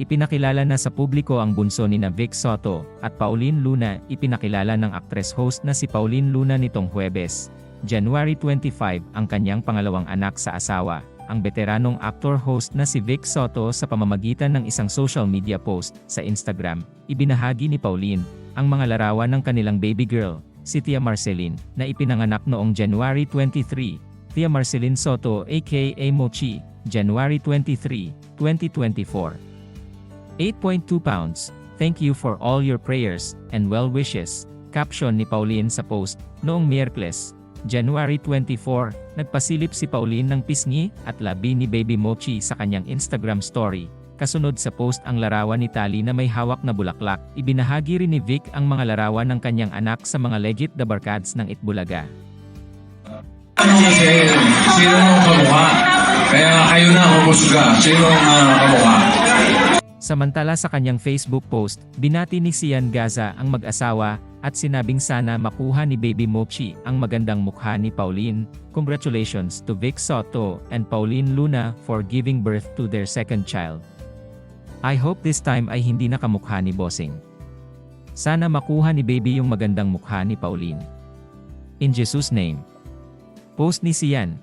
Ipinakilala na sa publiko ang bunso ni Vic Soto at Pauline Luna. Ipinakilala ng actress host na si Pauline Luna nitong Huwebes, January 25 ang kanyang pangalawang anak sa asawa, ang veteranong actor-host na si Vic Soto sa pamamagitan ng isang social media post sa Instagram. Ibinahagi ni Pauline ang mga larawan ng kanilang baby girl, si Tia Marceline, na ipinanganak noong January 23. Tia Marceline Soto aka Mochi, January 23, 2024. 8.2 pounds. Thank you for all your prayers and well wishes. Caption ni Pauline sa post, noong Miyerkules, January 24, nagpasilip si Pauline ng pisngi at labi ni Baby Mochi sa kanyang Instagram story. Kasunod sa post ang larawan ni Tali na may hawak na bulaklak. Ibinahagi rin ni Vic ang mga larawan ng kanyang anak sa mga legit the barkads ng Itbulaga. Ano kasi, sino ang kamukha? Kaya kayo na ang humusga. Sino ang ah, kamukha? Samantala sa kanyang Facebook post, binati ni Sian Gaza ang mag-asawa at sinabing sana makuha ni Baby Mochi ang magandang mukha ni Pauline. Congratulations to Vic Soto and Pauline Luna for giving birth to their second child. I hope this time ay hindi nakamukha ni Bossing. Sana makuha ni Baby yung magandang mukha ni Pauline. In Jesus' name. Post ni Sian,